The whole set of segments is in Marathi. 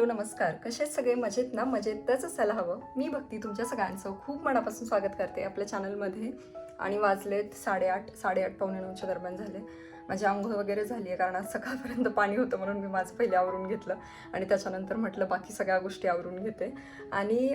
हॅलो नमस्कार. कसे सगळे? मजेत ना? मजेतच असायला हवं. मी भक्ती तुमच्या सगळ्यांचं खूप मनापासून स्वागत करते आपल्या चॅनलमध्ये आणि वाजलेत साडेआठ साडेआठ पावणे नऊच्या दरम्यान झाले. माझी आंघोळ वगैरे झाली आहे कारण आज सकाळपर्यंत पाणी होतं म्हणून मी माझं पहिले आवरून घेतलं आणि त्याच्यानंतर म्हटलं बाकी सगळ्या गोष्टी आवरून घेते. आणि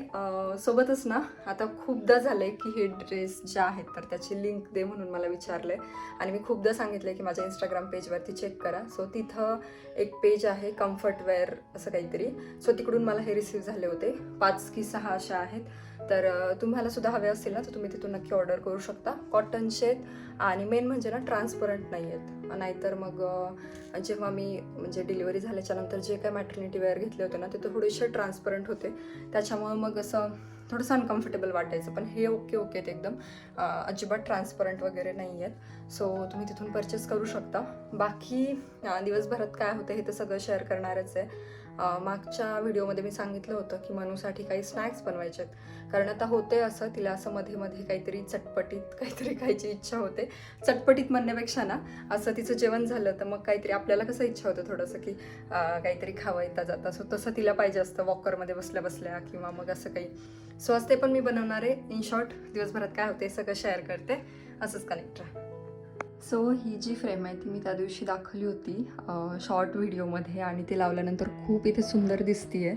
सोबतच ना आता खूपदा झालं आहे की हे ड्रेस ज्या आहेत तर त्याची लिंक दे म्हणून मला विचारलं आहे आणि मी खूपदा सांगितलं की माझ्या इंस्टाग्राम पेजवरती चेक करा. सो तिथं एक पेज आहे कम्फर्ट वेअर असं काहीतरी. सो तिकडून मला हे रिसीव झाले होते. पाच की सहा अशा आहेत. तर तुम्हाला सुद्धा हवे असतील ना तर तुम्ही तिथून नक्की ऑर्डर करू शकता. कॉटनचे शेत आणि मेन म्हणजे ना ट्रान्सपरंट नाही आहेत नाहीतर मग जेव्हा मी म्हणजे डिलिव्हरी झाल्याच्यानंतर जे काय मॅटर्निटी वेअर घेतले होते ना ते थोडेसे ट्रान्सपरंट होते. त्याच्यामुळे मग असं थोडंसं अनकम्फर्टेबल वाटायचं पण हे ओके ओके आहेत एकदम. अजिबात ट्रान्सपरंट वगैरे नाही आहेत सो तुम्ही तिथून परचेस करू शकता. बाकी दिवसभरात काय होतं हे तर सगळं शेअर करणारच आहे. मागच्या व्हिडिओमध्ये मी सांगितलं होतं की मनूसाठी काही स्नॅक्स बनवायचे आहेत. कारण आता होते असं तिला असं मध्ये मध्ये काहीतरी चटपटीत काहीतरी खायची इच्छा होते. चटपटीत म्हणण्यापेक्षा ना असं तिचं जेवण झालं तर मग काहीतरी आपल्याला कसं इच्छा होतं थोडंसं की काहीतरी खावं येता जाता. सो तसं तिला पाहिजे असतं वॉकरमध्ये बसल्या बसल्या किंवा मग असं काही. सो आज ते पण मी बनवणार आहे. इन शॉर्ट दिवसभरात काय होते सगळं शेअर करते. असंच कनेक्ट राहा. सो ही जी फ्रेम आहे ती मी त्या दिवशी दाखवली होती शॉर्ट व्हिडिओमध्ये आणि ती लावल्यानंतर खूप इथे सुंदर दिसतीये.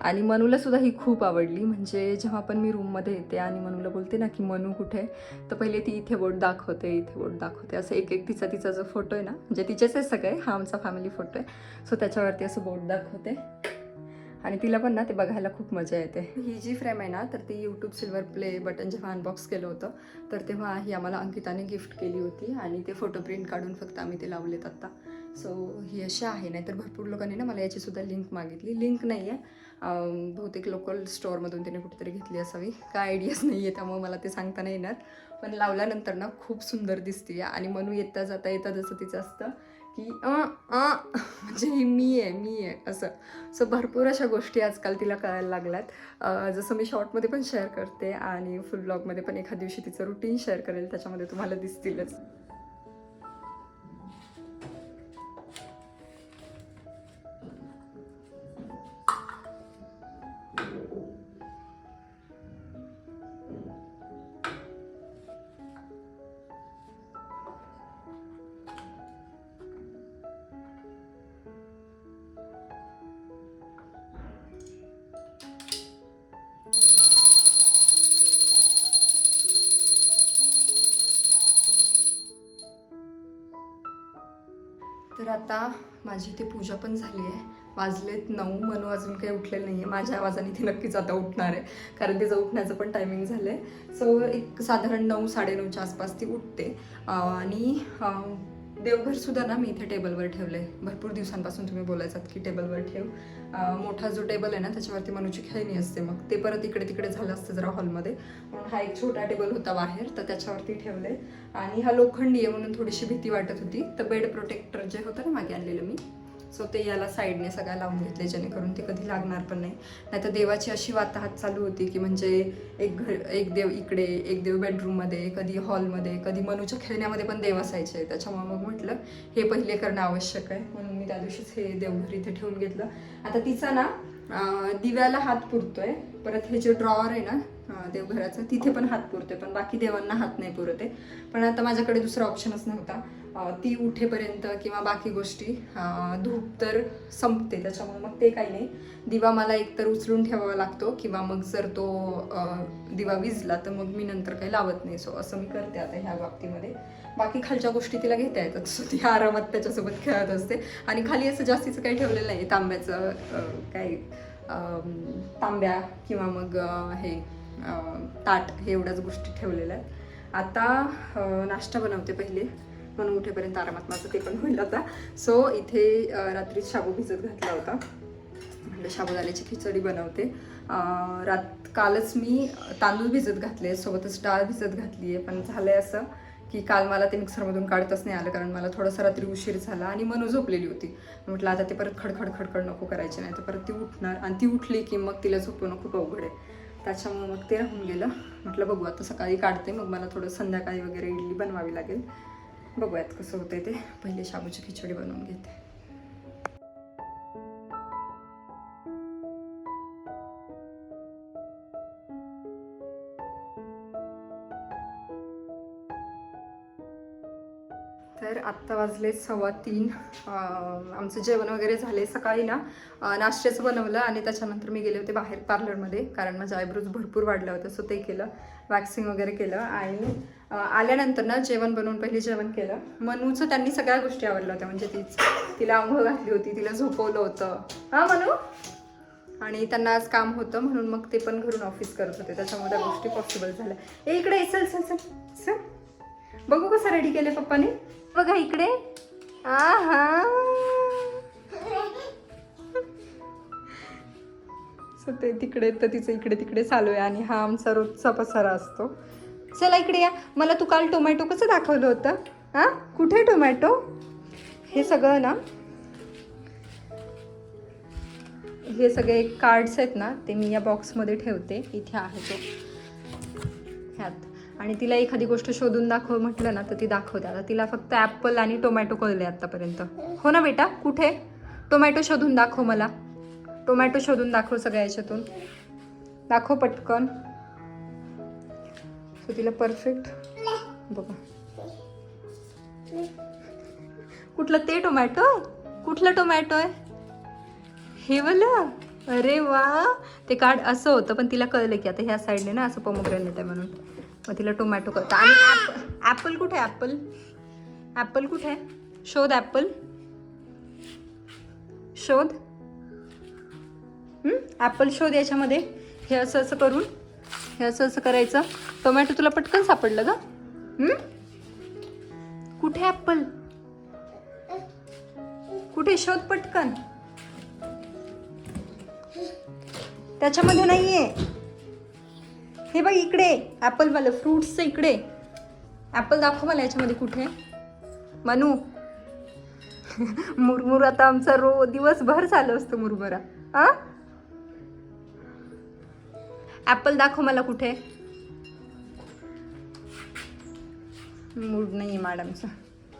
आणि मनूलासुद्धा ही खूप आवडली. म्हणजे जेव्हा पण मी रूममध्ये येते आणि मनूला बोलते ना की मनू कुठे? तर पहिले ती इथे बोट दाखवते इथे बोट दाखवते. असं एक एक तिचा तिचा जो फोटो आहे ना म्हणजे तिचेच आहे सगळे हा आमचा फॅमिली फोटो आहे. सो त्याच्यावरती असं बोट दाखवते. आणि तिला पण ना ते बघायला खूप मजा येते. ही जी फ्रेम आहे ना तर ती यूट्यूब सिल्वर प्ले बटन जेव्हा अनबॉक्स केलं होतं तर तेव्हा ही आम्हाला अंकिताने गिफ्ट केली होती आणि ते फोटो प्रिंट काढून फक्त आम्ही ते लावलेत आत्ता. सो ही अशी आहे. नाहीतर भरपूर लोकांनी ना मला याचीसुद्धा लिंक मागितली. लिंक नाही आहे बहुतेक लोकल स्टोअरमधून तिने कुठेतरी घेतली असावी. काय आयडियाच नाही आहे त्यामुळे मला ते सांगता नाही येणार. पण लावल्यानंतर ना खूप सुंदर दिसते आणि म्हणून येता जाता येता जसं तिचं असतं. की म्हणजे ही मी आहे मी आहे. असं सो भरपूर अशा गोष्टी आजकाल तिला कळायला लागल्यात. जसं मी शॉर्टमध्ये पण शेअर करते आणि फुल ब्लॉगमध्ये पण एखाद दिवशी तिचं रुटीन शेअर करेल त्याच्यामध्ये तुम्हाला दिसतीलच. आता माझी ती पूजा पण झाली आहे. वाजलेत नऊ मनू अजून काही उठलेलं नाही आहे माझ्या आवाजाने ती नक्कीच आता उठणार आहे. कारण तिचं उठण्याचं पण टायमिंग झालं आहे सो एक साधारण नऊ साडेनऊच्या आसपास ती उठते. आणि देवघर सुद्धा ना मी इथे टेबलवर ठेवले भरपूर दिवसांपासून तुम्ही बोलायचात की टेबलवर ठेव. मोठा जो टेबल आहे ना त्याच्यावरती मनूची खेळणी असते मग. ते परत इकडे तिकडे झालं असतं जरा हॉलमध्ये. म्हणून हा एक छोटा टेबल होता बाहेर तर त्याच्यावरती ठेवले आणि हा लोखंडी आहे म्हणून थोडीशी भीती वाटत होती. तर बेड प्रोटेक्टर जे होतं ना मागे आणलेलं मी. सो ते याला साईडने सगळ्या लावून घेतले जेणेकरून ते कधी लागणार पण नाही. नाहीतर देवाची अशी वाताहत चालू होती की म्हणजे एक घर एक देव इकडे एक देव बेडरूममध्ये कधी हॉलमध्ये कधी मनूच्या खेळण्यामध्ये पण देव असायचे. त्याच्यामुळे मग म्हटलं हे पहिले करणं आवश्यक आहे. म्हणून मी त्या दिवशीच हे देवघर इथे ठेवून घेतलं. आता तिचा ना दिव्याला हात पुरतोय. परत हे जे ड्रॉवर आहे ना देवघराचं तिथे पण हात पुरतोय. पण बाकी देवांना हात नाही पुरत आहे. पण आता माझ्याकडे दुसरा ऑप्शनच नव्हता. ती उठेपर्यंत किंवा बाकी गोष्टी धूप तर संपते त्याच्यामुळे मग ते काही नाही. दिवा मला एकतर उचलून ठेवावा लागतो किंवा मग जर तो दिवा विजला तर मग मी नंतर काही लावत नाही. सो असं मी करते आता ह्या बाबतीमध्ये. बाकी खालच्या गोष्टी तिला घेता येतात. सो ती आरामात त्याच्यासोबत खेळत असते. आणि खाली असं जास्तीचं काही ठेवलेलं नाही. तांब्याचं काही तांब्या किंवा मग हे ताट हे एवढ्याच गोष्टी ठेवलेल्या आहेत. आता नाश्ता बनवते पहिले. म्हणून उठेपर्यंत आरामात माझं ते पण होईल आता. सो इथे रात्रीच शाबू भिजत घातला होता. म्हटलं साबुदाण्याची खिचडी बनवते. रात कालच मी तांदूळ भिजत घातले सोबतच डाळ भिजत घातली आहे पण झालंय असं की काल मला ते मिक्सरमधून काढताच नाही आलं कारण मला थोडासा रात्री उशीर झाला आणि मनू झोपलेली होती. म्हटलं आता ते परत खडखड खडखड नको करायचे नाही तर परत ती उठणार आणि ती उठली की मग तिला झोपवणं खूप अवघड आहे. त्याच्यामुळे मग ते राहून गेलं. म्हटलं बघू आता सकाळी काढते मग मला थोडं संध्याकाळी वगैरे इडली बनवावी लागेल. बघूयात कसं होतं ते. पहिले शाबूची खिचडी बनवून घेते. तर आत्ता वाजले सव्वा तीन. आमचं जेवण वगैरे झाले सकाळी ना. नाश्त्याचं बनवलं आणि त्याच्यानंतर मी गेले होते बाहेर पार्लरमध्ये कारण माझ्या आयब्रोज भरपूर वाढल्या होत्या सो ते केलं. वॅक्सिंग वगैरे केलं आणि आल्यानंतर ना जेवण बनवून पहिले जेवण केलं. मनूचं त्यांनी सगळ्या गोष्टी आवडल्या होत्या. म्हणजे तीच तिला आंघोळ घातली होती तिला झोपवलं होतं. हां मनू? आणि त्यांना आज काम होतं म्हणून मग ते पण घरून ऑफिस करत होते. त्याच्यामुळे त्या गोष्टी पॉसिबल झाल्या. ए इकडे चल चल चल चल. बघू कसं रेडी केले पप्पाने. बघा इकडे. आहा. सो ते तिकडे तर तिचं इकडे तिकडे चालू आहे. आणि हा आमचा रोजचा पसारा असतो. चला इकडे या. मला तू काल टोमॅटो कसं दाखवलं होतं? हां? कुठे टोमॅटो हे सगळं ना? हे सगळे कार्ड्स आहेत ना ते मी या बॉक्समध्ये ठेवते. इथे आहे तो. ह्यात. आणि तिला एखादी गोष्ट शोधून दाखव म्हटलं ना तर ती दाखवते. आता तिला फक्त ॲपल आणि टोमॅटो कळले आत्तापर्यंत हो ना बेटा? कुठे? टोमॅटो शोधून दाखव मला. टोमॅटो शोधून दाखव सगळ्या याच्यातून. दाखव पटकन. सो तिला परफेक्ट बघा. कुठलं ते टोमॅटो कुठलं टोमॅटो आहे? हे वालं? अरे वा. ते कार्ड असं होतं पण तिला कळलं की आता ह्या साईडने ना असं पोमोग्रेनेट आहे म्हणून. मग तिला टोमॅटो कळतं. आणि ॲप ॲपल कुठे आहे? ॲपल? ॲपल कुठे आहे? शोध ॲपल. शोध. ॲपल शोध याच्यामध्ये. हे असं असं करून. हे असं असं करायचं. टोमॅटो तुला पटकन सापडलं का कुठे ॲपल कुठे? शोध पटकन. त्याच्यामध्ये नाहीये. हे बघ इकडे ॲपलवालं फ्रूट्सचं इकडे. ॲपल दाखव मला याच्यामध्ये कुठे. मनू. मुरमुर आता आमचा रो दिवसभर चालू असतो मुरमुरा. हा? ॲपल दाखव मला कुठे? मूड नाही आहे मॅडमचा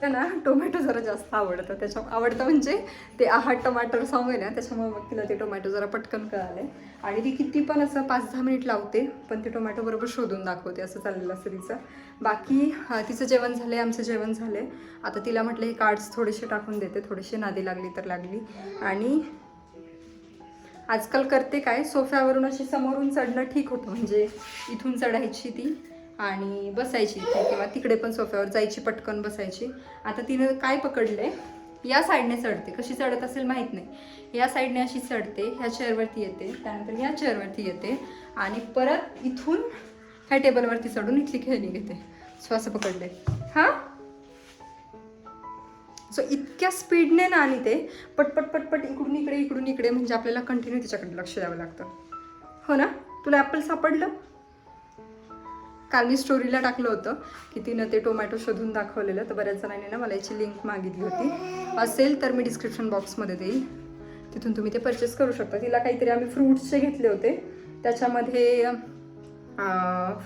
ना टोमॅटो जरा जास्त आवडतं. त्याच्या आवडतं म्हणजे ते आहा टमाटर सॉंग आहे ना त्याच्यामुळे मग तिला ते टोमॅटो जरा पटकन कळाले आणि ती किती पण असं पाच दहा मिनिट लावते पण ते टोमॅटो बरोबर शोधून दाखवते असं चाललेलं असतं तिचं. बाकी तिचं जेवण झालं आहे आमचं जेवण झालं आहे आता तिला म्हटलं हे कार्ड्स थोडेसे टाकून देते. थोडेसे नादी लागली तर लागली. आणि आजकाल करते काय? सोफ्यावरून अशी समोरून चढणं ठीक होतं. म्हणजे इथून चढायची ती आणि बसायची इथे किंवा तिकडे पण सोफ्यावर जायची पटकन बसायची. आता तिनं काय पकडले या साईडने चढते. कशी चढत असेल माहीत नाही. या साईडने अशी चढते ह्या चेअरवरती येते त्यानंतर ह्या चेअरवरती येते आणि परत इथून ह्या टेबलवरती चढून इथली खेळणी घेते. श्वास पकडले हां? सो इतक्या स्पीडने ना आणि ते पटपट पटपट इकडून इकडे इकडून इकडे म्हणजे आपल्याला कंटिन्यू तिच्याकडे लक्ष द्यावं लागतं. हो ना? तुला ॲपल सापडलं? काल मी स्टोरीला टाकलं होतं की तिनं ते टोमॅटो शोधून दाखवलेलं तर बऱ्याच जणांनी ना मला याची लिंक मागितली होती. असेल तर मी डिस्क्रिप्शन बॉक्समध्ये देईल. तिथून तुम्ही ते परचेस करू शकता. तिला काहीतरी आम्ही फ्रूट्सचे घेतले होते. त्याच्यामध्ये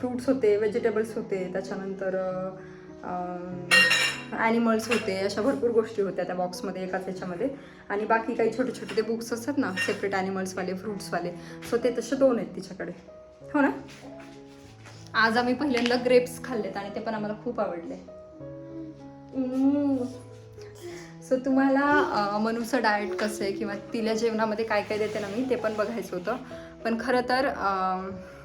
फ्रूट्स होते व्हेजिटेबल्स होते. त्याच्यानंतर ॲनिमल्स होते अशा भरपूर गोष्टी होत्या त्या बॉक्समध्ये एकाच याच्यामध्ये आणि बाकी काही छोटे छोटे ते बुक्स असतात ना सेपरेट ॲनिमल्सवाले फ्रूट्सवाले सो ते तसे दोन आहेत तिच्याकडे. हो ना? आज आम्ही पहिल्यांदा ग्रेप्स खाल्लेत आणि ते पण आम्हाला खूप आवडले. सो तुम्हाला मनूचं डाएट कसं आहे किंवा तिला जेवणामध्ये काय काय देते ना मी ते पण बघायचं होतं. पण खरं तर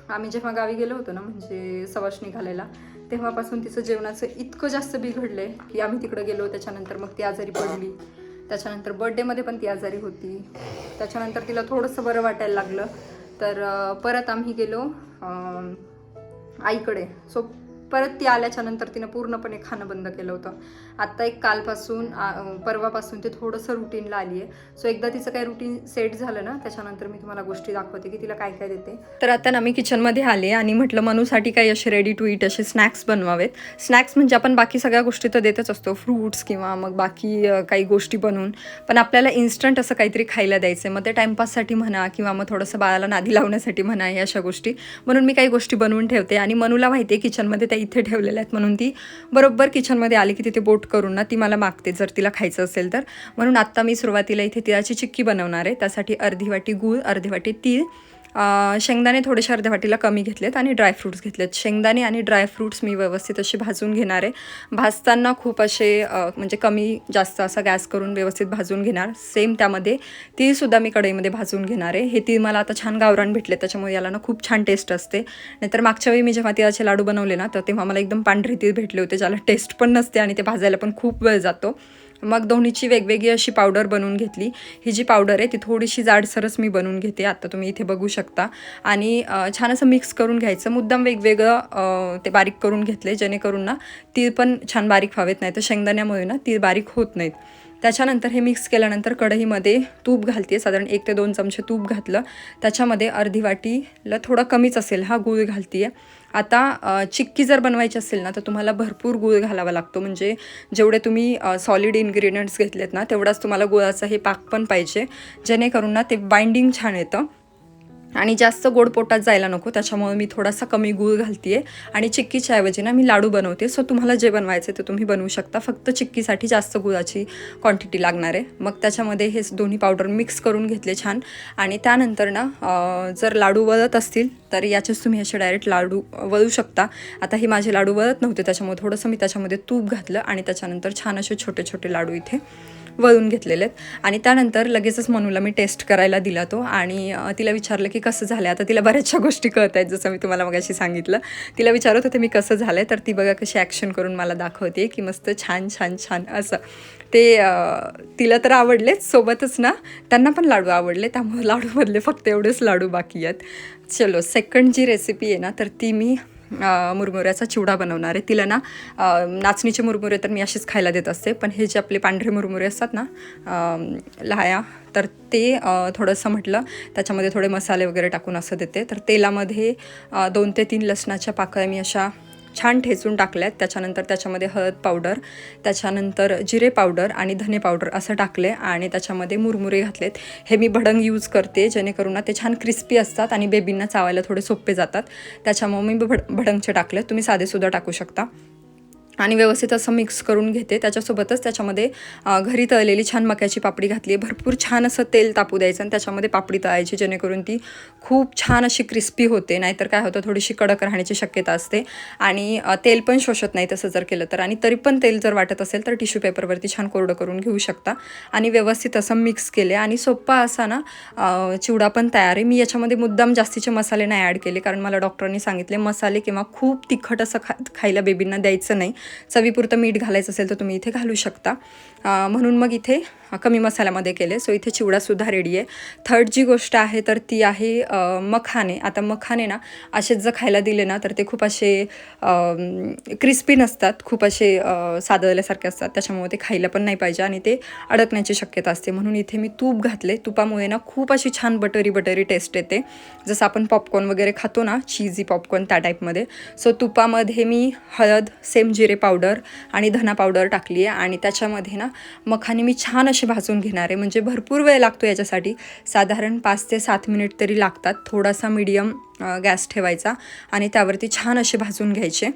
आम्ही जेव्हा गावी गेलो होतो ना म्हणजे सवाश निघालेला तेव्हापासून तिचं जेवणाचं इतकं जास्त बिघडलं आहे की आम्ही तिकडं गेलो त्याच्यानंतर मग ती आजारी पडली. त्याच्यानंतर बर्थडेमध्ये पण ती आजारी होती. त्याच्यानंतर तिला थोडंसं बरं वाटायला लागलं. तर परत आम्ही गेलो आईकडे. सो परत ती आल्याच्यानंतर तिनं पूर्णपणे खाणं बंद केलं होतं. आत्ता एक कालपासून परवापासून ते थोडंसं रुटीनला आली आहे सो एकदा तिचं काही रुटीन सेट झालं ना त्याच्यानंतर मी तुम्हाला गोष्टी दाखवते की तिला काय काय देते. तर आता ना मी किचनमध्ये आले आणि म्हटलं मनूसाठी काही असे रेडी टू इट असे स्नॅक्स बनवावेत. स्नॅक्स म्हणजे आपण बाकी सगळ्या गोष्टी तर देतच असतो. फ्रूट्स किंवा मग बाकी काही गोष्टी बनवून. पण आपल्याला इन्स्टंट असं काहीतरी खायला द्यायचं आहे मग ते टाईमपाससाठी म्हणा किंवा मग थोडंसं बाळाला नादी लावण्यासाठी म्हणा या अशा गोष्टी. म्हणून मी काही गोष्टी बनवून ठेवते. आणि मनूला माहिती आहे किचनमध्ये त्या इथे ठेवलेल्या आहेत म्हणून ती बरोबर किचनमध्ये आली की तिथे बोट करून ना ती मला मागते जर तिला खायचं असेल तर. म्हणून आत्ता मी सुरुवातीला इथे तिळाची चिक्की बनवणार आहे. त्यासाठी अर्धी वाटी गूळ अर्धी वाटी तीळ शेंगदाणे थोडेसे अर्ध्या वाटीला कमी घेतलेत आणि ड्रायफ्रूट्स घेतलेत. शेंगदाणे आणि ड्रायफ्रूट्स मी व्यवस्थित असे भाजून घेणार आहे. भाजताना खूप असे म्हणजे कमी जास्त असा गॅस करून व्यवस्थित भाजून घेणार. सेम त्यामध्ये तीसुद्धा मी कढईमध्ये भाजून घेणार आहे. हे ती मला आता छान गावरान भेटले त्याच्यामुळे याला ना खूप छान टेस्ट असते. नाहीतर मागच्या वेळी मी जेव्हा तिळाचे लाडू बनवले ना तर तेव्हा मला एकदम पांढरे तीळ भेटले होते ज्याला टेस्ट पण नसते आणि ते भाजायला पण खूप वेळ जातो. मग दोन्हीची वेगवेगळी अशी पावडर बनवून घेतली. ही जी पावडर आहे ती थोडीशी जाडसरच मी बनवून घेते. आता तुम्ही इथे बघू शकता. आणि छान असं मिक्स करून घ्यायचं. मुद्दाम वेगवेगळं ते बारीक करून घेतले जेणेकरून ना तीळ पण छान बारीक व्हावेत नाही तर शेंगदाण्यामुळे ना तीळ बारीक होत नाहीत. त्याच्यानंतर हे मिक्स केल्यानंतर कढईमध्ये तूप घालते साधारण एक ते दोन चमचे तूप घातलं. त्याच्यामध्ये अर्धी वाटीला थोडा कमीच असेल. हा गूळ घालते आता चिक्की जर बनवायची असेल ना तर तुम्हाला भरपूर गूळ घालावा लागतो. म्हणजे जेवढे तुम्ही सॉलिड इन्ग्रेडियंट्स घेतलेत ना तेवढाच तुम्हाला गुळाचं हे पाक पण पाहिजे. जेणेकरून ना ते बाइंडिंग छान येतं. आणि जास्त गोड पोटात जायला नको त्याच्यामुळे मी थोडासा कमी गूळ घालते आणि चिक्कीच्या ऐवजी ना मी लाडू बनवते. सो तुम्हाला जे बनवायचे ते तुम्ही बनवू शकता. फक्त चिक्कीसाठी जास्त गुळाची क्वांटिटी लागणार आहे. मग त्याच्यामध्ये हे दोन्ही पावडर मिक्स करून घेतले छान. आणि त्यानंतर ना जर लाडू वळत असतील तर याचेच तुम्ही असे डायरेक्ट लाडू वळू शकता. आता हे माझे लाडू वळत नव्हते त्याच्यामुळे थोडंसं मी त्याच्यामध्ये तूप घातलं आणि त्याच्यानंतर छान असे छोटे छोटे लाडू इथे वळून घेतलेले आहेत. आणि त्यानंतर लगेचच मनूला मी टेस्ट करायला दिला तो. आणि तिला विचारलं की कसं झालं आता तिला बऱ्याचशा गोष्टी कळत आहेत जसं मी तुम्हाला मगाशी सांगितलं. तिला विचारत होते मी कसं झालं तर ती बघा कशी ॲक्शन करून मला दाखवते की मस्त छान छान छान असं. ते तिला तर आवडलेच सोबतच ना त्यांना पण लाडू आवडले. त्यामुळे लाडूमधले फक्त एवढेच लाडू बाकी आहेत. चलो सेकंड जी रेसिपी आहे ना तर ती मी मुरमुऱ्याचा चिवडा बनवणार आहे. तिला ना नाचणीचे मुरमुरे तर मी असेच खायला देत असते पण हे जे आपले पांढरे मुरमुरे असतात ना लाया तर ते थोडंसं म्हटलं त्याच्यामध्ये थोडे मसाले वगैरे टाकून असं देते. तर तेलामध्ये दोन ते तीन लसणाच्या पाकळ्या मी अशा छान ठेचून टाकल्यात. त्याच्यानंतर त्याच्यामध्ये हळद पावडर त्याच्यानंतर जिरे पावडर आणि धने पावडर असं टाकले आणि त्याच्यामध्ये मुरमुरे घातलेत. हे मी भडंग यूज करते जेणेकरून ना ते छान क्रिस्पी असतात आणि बेबींना चावायला थोडे सोपे जातात. त्याच्यामुळे मी भड भडंगचे टाकले तुम्ही साधेसुद्धा टाकू शकता. आणि व्यवस्थित असं मिक्स करून घेते. त्याच्यासोबतच त्याच्यामध्ये घरी तळलेली छान मक्याची पापडी घातली आहे. भरपूर छान असं तेल तापू द्यायचं आणि त्याच्यामध्ये पापडी तळायची जेणेकरून ती खूप छान अशी क्रिस्पी होते. नाहीतर काय होतं थोडीशी कडक राहण्याची शक्यता असते. आणि तेल पण शोषत नाही तसं जर केलं तर. आणि तरी पण तेल जर वाटत असेल तर टिश्यू पेपरवरती छान कोरडं करून घेऊ शकता. आणि व्यवस्थित असं मिक्स केले. आणि सोप्पा असा ना चिवडा पण तयार आहे. मी याच्यामध्ये मुद्दाम जास्तीचे मसाले नाही ॲड केले. कारण मला डॉक्टरांनी सांगितले मसाले किंवा खूप तिखट असं खा खायला बेबींना द्यायचं नाही. चवीपुरतं मीठ घालायचं असेल तर तुम्ही इथे घालू शकता. म्हणून मग इथे कमी मसाल्यामध्ये केले. सो इथे चिवडासुद्धा रेडी आहे. थर्ड जी गोष्ट आहे तर ती आहे मखाने. आता मखाने ना असेच जर खायला दिले ना तर ते खूप असे क्रिस्पी नसतात. खूप असे सादळल्यासारखे असतात. त्याच्यामुळे ते खायला पण नाही पाहिजे आणि ते अडकण्याची शक्यता असते. म्हणून इथे मी तूप घातले. तुपामुळे ना खूप अशी छान बटरी बटरी टेस्ट येते. जसं आपण पॉपकॉर्न वगैरे खातो ना चीजी पॉपकॉर्न त्या टाईपमध्ये सो तुपामध्ये मी हळद सेम जिरे पावडर आणि धना पावडर टाकली आहे आणि त्याच्यामध्ये ना मखाने मी छान असे भाजून घेणार आहे म्हणजे भरपूर वेळ लागतो याच्यासाठी. साधारण पाच ते सात मिनिट तरी लागतात. थोडासा मीडियम गॅस ठेवायचा आणि त्यावरती छान असे भाजून घ्यायचे.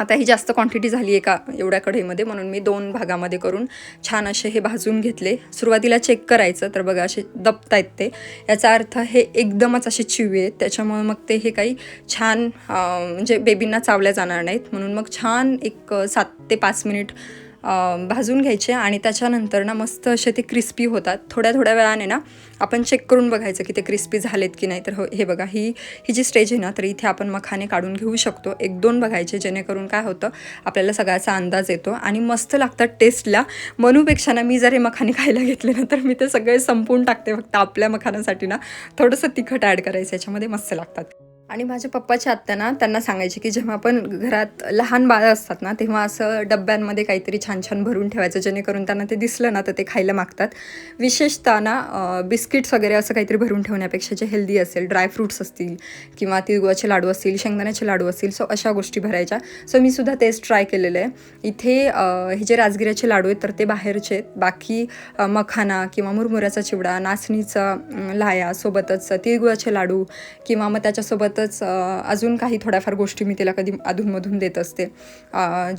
आता ही जास्त क्वांटिटी झाली आहे का एवढ्या कढईमध्ये म्हणून मी दोन भागामध्ये करून छान असे हे भाजून घेतले. सुरुवातीला चेक करायचं तर बघा असे दबतायत ते. याचा अर्थ हे एकदमच असे चिवे आहेत. त्याच्यामुळे मग ते हे काही छान म्हणजे बेबींना चावल्या जाणार नाहीत. म्हणून मग छान एक सात ते पाच मिनिट भाजून घ्यायचे आणि त्याच्यानंतर ना मस्त असे ते क्रिस्पी होतात. थोड्या थोड्या वेळाने ना आपण चेक करून बघायचं की ते क्रिस्पी झालेत की नाही. तर हो हे बघा ही ही जी स्टेज आहे ना तर इथे आपण मखाने काढून घेऊ शकतो. एक दोन बघायचे जेणेकरून काय होतं आपल्याला सगळ्याचा अंदाज येतो आणि मस्त लागतात टेस्टला मनूपेक्षा ना मी जर हे मखाने खायला घेतले ना तर मी ते सगळे संपवून टाकते. फक्त आपल्या मखानासाठी ना थोडंसं तिखट ॲड करायचं याच्यामध्ये मस्त लागतात. आणि माझ्या पप्पाच्या आत्या ना त्यांना सांगायचे की जेव्हा आपण घरात लहान बाळं असतात ना तेव्हा असं डब्यांमध्ये काहीतरी छान छान भरून ठेवायचं जेणेकरून त्यांना ते दिसलं ना तर ते खायला मागतात. विशेषतः ना बिस्किट्स वगैरे असं काहीतरी भरून ठेवण्यापेक्षा जे हेल्दी असेल ड्रायफ्रूट्स असतील किंवा तिळगुळाचे लाडू असतील शेंगदाण्याचे लाडू असतील सो अशा गोष्टी भरायच्या. सो मी सुद्धा तेच ट्राय केलेलं आहे. इथे हे जे राजगिऱ्याचे लाडू आहेत तर ते बाहेरचे आहेत. बाकी मखाना किंवा मुरमुऱ्याचा चिवडा नाचणीचा लाया सोबतच तिळगुळाचे लाडू किंवा मग त्याच्यासोबत सोबतच अजून काही थोड्याफार गोष्टी मी तिला कधी अधूनमधून देत असते.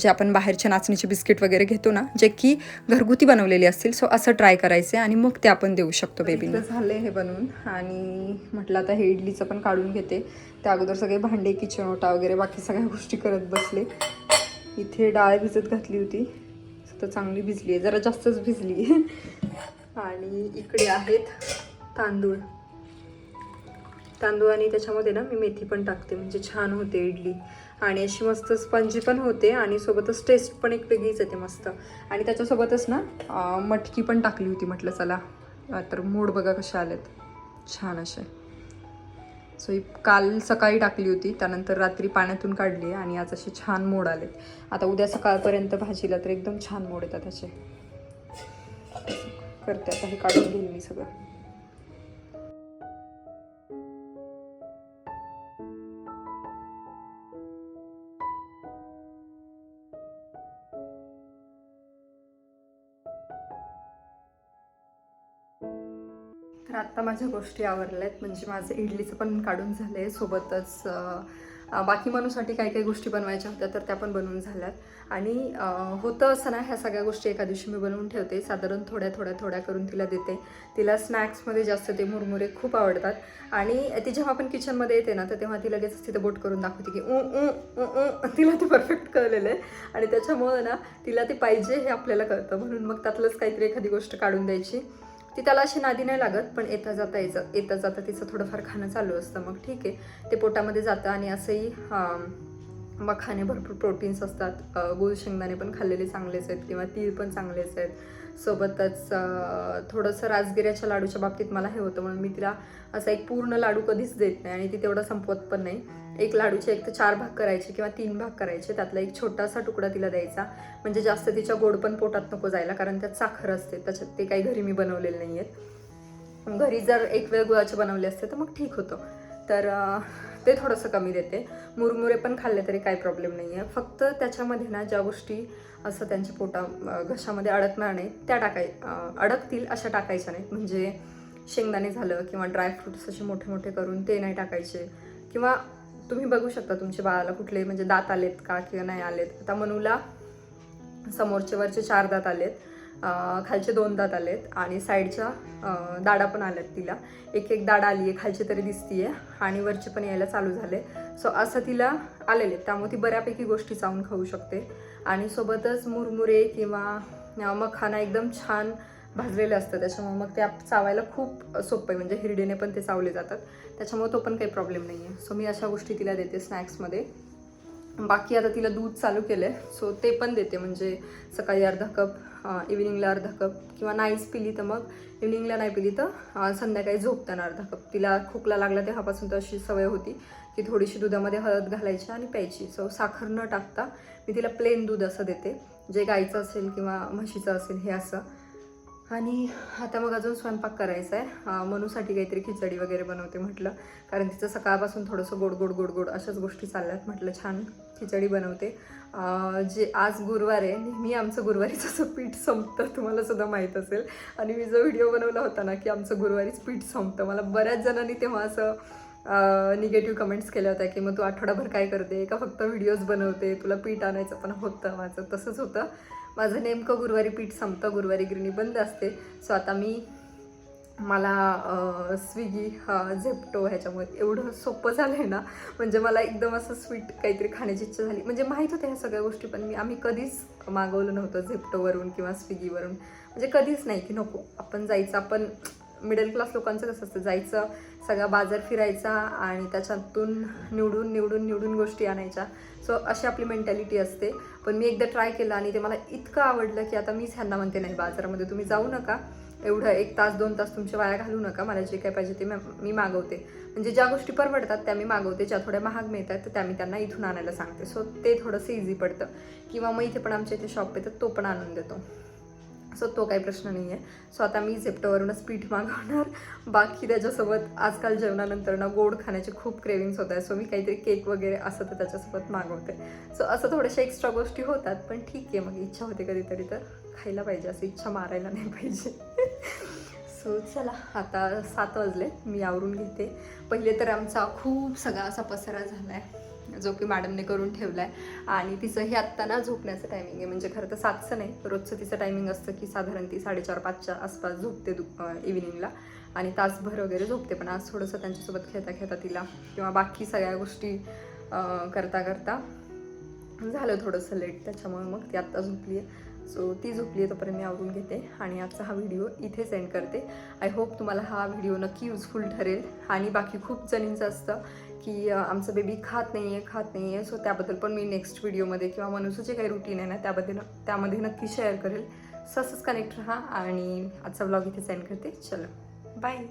जे आपण बाहेरचे नाचणीचे बिस्किट वगैरे घेतो ना जे की घरगुती बनवलेली असतील सो असं ट्राय करायचे आणि मग ते आपण देऊ शकतो बेबीला झाले हे बनवून. आणि म्हटलं आता हे इडलीचं पण काढून घेते. त्या अगोदर सगळे भांडे किचन ओटा वगैरे बाकी सगळ्या गोष्टी करत बसले. इथे डाळ भिजत घातली होती. तर चांगली भिजली आहे. जरा जास्तच भिजली. आणि इकडे आहेत तांदूळ. तांदूळ आणि त्याच्यामध्ये ना मी मेथी पण टाकते म्हणजे छान होते इडली. आणि अशी मस्त स्पंजी पण होते आणि सोबतच टेस्ट पण एक वेगळीच येते मस्त. आणि त्याच्यासोबतच ना मटकी पण टाकली होती म्हटलं चला. तर मूड बघा कसे आलेत छान असे सो ही काल सकाळी टाकली होती त्यानंतर रात्री पाण्यातून काढली आणि आज असे छान मोड आलेत. आता उद्या सकाळपर्यंत भाजीला तर एकदम छान मोड येतात असे. करते आता हे काढून घेईल मी सगळं. आत्ता माझ्या गोष्टी आवरल्यात. म्हणजे माझं इडलीचं पण काढून झालं आहे सोबतच बाकी मनूसाठी काही काही गोष्टी बनवायच्या होत्या तर त्या पण बनवून झाल्यात. आणि होतं असं ना ह्या सगळ्या गोष्टी एका दिवशी मी बनवून ठेवते. साधारण थोड्या थोड्या थोड्या करून तिला देते. तिला स्नॅक्समध्ये जास्त ते मुरमुरे खूप आवडतात. आणि ती जेव्हा आपण किचनमध्ये येते ना तर तेव्हा ती लगेच तिथे बोट करून दाखवते की उ ऊ ऊ तिला ते परफेक्ट कळलेलं आहे. आणि त्याच्यामुळं ना तिला ते पाहिजे हे आपल्याला कळतं. म्हणून मग त्यातलंच काहीतरी एखादी गोष्ट काढून द्यायची. ती त्याला अशी नादी नाही लागत पण येता जाता यायचं येता जाता तिचं थोडंफार खाणं चालू असतं. मग ठीक आहे. ते पोटामध्ये जातं आणि असंही मखाने भरपूर प्रोटीन्स असतात. गुळ शेंगदाणे पण खाल्लेले चांगलेच आहेत किंवा तीळ पण चांगलेच आहेत. सोबतच थोडंसं राजगिऱ्याच्या लाडूच्या बाबतीत मला हे होतं म्हणून मी तिला असा एक पूर्ण लाडू कधीच देत नाही आणि ती तेवढा संपवत पण नाही. एक लाडूचे एक तर चार भाग करायचे किंवा तीन भाग करायचे त्यातला एक छोटासा तुकडा तिला द्यायचा. म्हणजे जास्त तिच्या गोड पण पोटात नको जायला कारण त्यात साखर असते त्याच्यात ते काही घरी मी बनवलेले नाही आहेत घरी जर एक वेळ गुळाचे बनवले असते तर मग ठीक होतं. तर ते थोडंसं कमी देते. मुरमुरे पण खाल्ले तरी काही प्रॉब्लेम नाही आहे फक्त त्याच्यामध्ये ना ज्या गोष्टी असं त्यांच्या पोटा घशामध्ये अडकणार नाहीत त्या टाकाय अडकतील अशा टाकायच्या नाहीत. म्हणजे शेंगदाणे झालं किंवा ड्रायफ्रुट्स असे मोठे मोठे करून ते नाही टाकायचे. किंवा तुम्ही बघू शकता तुमच्या बाळाला कुठले म्हणजे दात आलेत का किंवा नाही आलेत. आता मनूला समोरचे वरचे चार दात आलेत. खालचे दोन दात आलेत आणि साईडच्या दाडा पण आल्यात तिला. एक एक दाडा आली आहे खालची तरी दिसतीये आणि वरचे पण यायला चालू झाले. सो असं तिला आलेले आहेत. त्यामुळे ती बऱ्यापैकी गोष्टी चावून खाऊ शकते. आणि सोबतच मुरमुरे किंवा मखाना एकदम छान भाजलेलं असतं त्याच्यामुळे मग ते चावायला खूप सोपं आहे. म्हणजे हिरडीने पण ते चावले जातात. त्याच्यामुळे तो पण काही प्रॉब्लेम नाही आहे सो मी अशा गोष्टी तिला देते स्नॅक्समध्ये. बाकी आता तिला दूध चालू केलं आहे सो ते पण देते. म्हणजे सकाळी अर्धा कप इव्हिनिंगला अर्धा कप किंवा नाहीच पिली तर मग इव्हिनिंगला नाही पिली तर संध्याकाळी झोपताना अर्धा कप तिला खोकला लागला तेव्हापासून तर अशी सवय होती की थोडीशी दुधामध्ये हळद घालायची आणि प्यायची. सो साखर न टाकता मी तिला प्लेन दूध असं देते. जे गाईचं असेल किंवा म्हशीचं असेल हे असं. आणि आता मग अजून स्वयंपाक करायचा आहे. मनूसाठी काहीतरी खिचडी वगैरे बनवते म्हटलं. कारण तिचं सकाळपासून थोडंसं गोड गोड गोड गोड अशाच गोष्टी चालल्यात म्हटलं. छान खिचडी बनवते. जे आज गुरुवार आहे नेहमी आमचं गुरुवारीच असं पीठ संपतं तुम्हाला सुद्धा माहीत असेल. आणि मी जो व्हिडिओ बनवला होता ना की आमचं गुरुवारीच पीठ संपतं. मला बऱ्याच जणांनी तेव्हा असं निगेटिव्ह कमेंट्स केल्या होत्या की मग तू आठवडाभर काय करते? का फक्त व्हिडिओज बनवते? तुला पीठ आणायचं पण होतं माझं. तसंच होतं. माझं नेमकं गुरुवारी पीठ संपतं गुरुवारी गिरणी बंद असते. सो आता मी मला स्विगी हा झेप्टो ह्याच्यामुळे एवढं सोपं झालं आहे ना. म्हणजे मला एकदम असं स्वीट काहीतरी खाण्याची इच्छा झाली. म्हणजे माहीत होत्या ह्या सगळ्या गोष्टी पण मी आम्ही कधीच मागवलं नव्हतं झेप्टोवरून किंवा स्विगीवरून. म्हणजे कधीच नाही की नको. आपण जायचं आपण मिडल क्लास लोकांचं कसं असतं जायचं सगळा बाजार फिरायचा आणि त्याच्यातून निवडून निवडून निवडून गोष्टी आणायच्या. सो अशी आपली मेंटॅलिटी असते. पण मी एकदा ट्राय केलं आणि ते मला इतकं आवडलं की आता मीच ह्यांना म्हणते नाही बाजारामध्ये तुम्ही जाऊ नका. एवढं एक तास दोन तास तुमच्या वाया घालू नका. मला जे काय पाहिजे ते मी- मी मागवते. म्हणजे ज्या गोष्टी परवडतात त्या मी मागवते. ज्या थोड्या महाग मिळतात तर त्या मी त्यांना इथून आणायला सांगते. सो ते थोडंसं इझी पडतं. किंवा मग इथे पण आमच्या इथे शॉप आहे तर तो पण आणून देतो. सो तो काही प्रश्न नाही आहे सो आता मी झेप्टोवरूनच पीठ मागवणार. बाकी त्याच्यासोबत आजकाल जेवणानंतर ना गोड खाण्याचे खूप क्रेविंग्स होत आहे सो मी काहीतरी केक वगैरे असं तर त्याच्यासोबत मागवते. सो असं थोड्याशा एक्स्ट्रा गोष्टी होतात पण ठीक आहे. मग इच्छा होते कधीतरी तर खायला पाहिजे. असं इच्छा मारायला नाही पाहिजे. सो चला. आता सात वाजले. मी आवरून घेते. पहिले तर आमचा खूप सगळा असा पसारा झाला आहे जो की मॅडमने करून ठेवला आहे आणि तिचंही आत्ता ना झोपण्याचं टायमिंग आहे. म्हणजे खरं तर सातचं नाही रोजचं तिचं टायमिंग असतं की साधारण ती साडेचार पाचच्या आसपास झोपते दु इव्हिनिंगला आणि तासभर वगैरे झोपते. पण आज थोडंसं त्यांच्यासोबत खेळता खेळता तिला किंवा बाकी सगळ्या गोष्टी करता करता झालं थोडंसं लेट त्याच्यामुळे मग ती आत्ता झोपली आहे सो ती झोपली आहे तोपर्यंत मी आवरून घेते आणि आजचा हा व्हिडिओ इथे सेंड करते. आय होप तुम्हाला हा व्हिडिओ नक्की युजफुल ठरेल. आणि बाकी खूप जणींचं असतं की आमचं बेबी खात नाही आहे खात नाही आहे सो त्याबद्दल पण मी नेक्स्ट व्हिडिओमध्ये किंवा मनुसूचे जे काही रुटीन आहे ना त्याबद्दल त्यामध्ये नक्की शेअर करेल. ससंच असंच कनेक्ट राहा आणि आजचा ब्लॉग इथे सेंड करते. चलो बाय